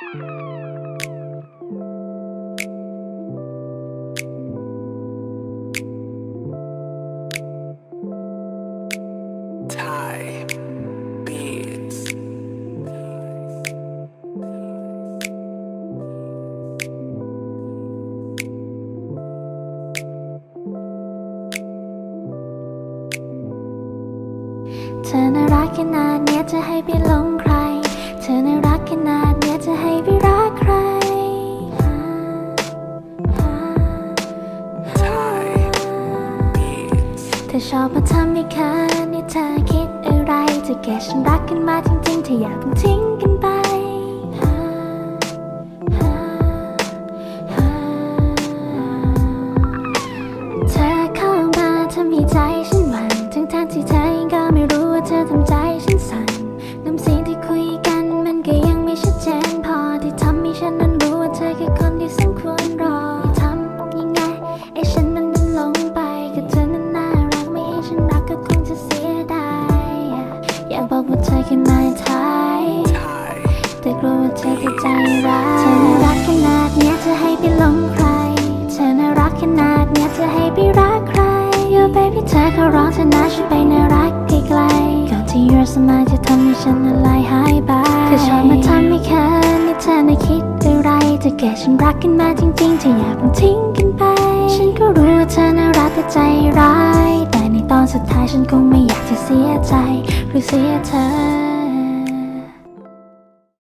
Thai beats. เธอน่ารักขนาดเนี้ยจะให้ไปหลงใคร เธอน่ารัก เธอชอบมาทำให้เขินนี่เธอคิดอะไรจะแก่ฉันรักกันมาจริงๆเธออยากเพิ่งทิ้งกันไปเธอเข้ามาทำให้ใจฉันหวั่นทั้งทางที่เธอเองก็ไม่รู้ว่าเธอทำใจฉันสั่นน้ำเสียงที่คุยกันมันก็ยังไม่ชัดเจนพอที่ทำให้ฉันนั้นรู้ว่าเธอคือคน อยากบอกว่าเธอแคือนายไทย Thai แต่กลัวว่าเธอจะใจร้ายเธอน่ารักขนาดเนี้ยจะให้ไปหลงใคร เธอน่ารักขนาดเนี้ยจะให้ไปรักใคร Yo baby เธอเขาร้องเธอนะฉันไปน่ารักไกลๆก่อนที่ your smile จะทำให้ฉันละลายหายไปเธอชอบมาทำให้เขินนี่เธอน่คิดอะไรจะแก่ฉันรักกันมาจริงๆเธออยากเพิ่งทิ้งกันไป ฉันก็รู้ว่าเธอน่ารักแต่ใจร้าย สุดท้ายฉันคงไม่อยากจะเสียใจหรือเสียเธอ